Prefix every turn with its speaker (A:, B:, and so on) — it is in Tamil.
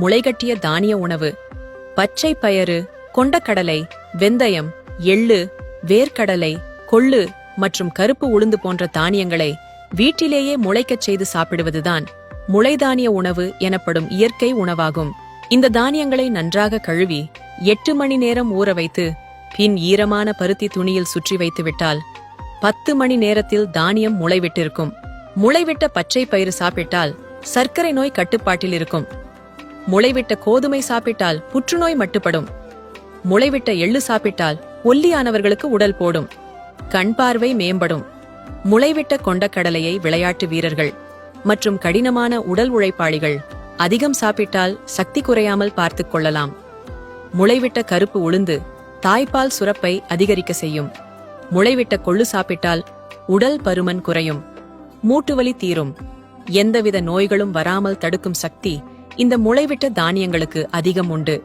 A: முளைகட்டிய தானிய உணவு. பச்சை பயறு கொண்டக்கடலை வெந்தயம் எள்ளு வேர்க்கடலை கொள்ளு மற்றும் கருப்பு உளுந்து போன்ற தானியங்களை வீட்டிலேயே முளைக்கச் செய்து சாப்பிடுவதுதான் முளைதானிய உணவு எனப்படும் இயற்கை உணவாகும். இந்த தானியங்களை நன்றாக கழுவி எட்டு மணி நேரம் ஊற வைத்து பின் ஈரமான பருத்தி துணியில் சுற்றி வைத்துவிட்டால் பத்து மணி நேரத்தில் தானியம் முளைவிட்டிருக்கும். முளைவிட்ட பச்சை பயிறு சாப்பிட்டால் சர்க்கரை நோய் கட்டுப்பாட்டில் இருக்கும். முளைவிட்ட கோதுமை சாப்பிட்டால் புற்றுநோய் மட்டுப்படும். முளைவிட்ட எள்ளு சாப்பிட்டால் ஒல்லியானவர்களுக்கு உடல் போடும். கண் பார்வை மேம்படும். முளைவிட்ட கொண்டக்கடலையை விளையாட்டு வீரர்கள் மற்றும் கடினமான உடல் உழைப்பாளிகள் அதிகம் சாப்பிட்டால் சக்தி குறையாமல் பார்த்துக் கொள்ளலாம். முளைவிட்ட கருப்பு உளுந்து தாய்ப்பால் சுரப்பை அதிகரிக்க செய்யும். முளைவிட்ட கொள்ளு சாப்பிட்டால் உடல் பருமன் குறையும். மூட்டுவலி தீரும். எந்தவித நோய்களும் வராமல் தடுக்கும் சக்தி இந்த முளைவிட்ட தானியங்களுக்கு அதிகம் உண்டு.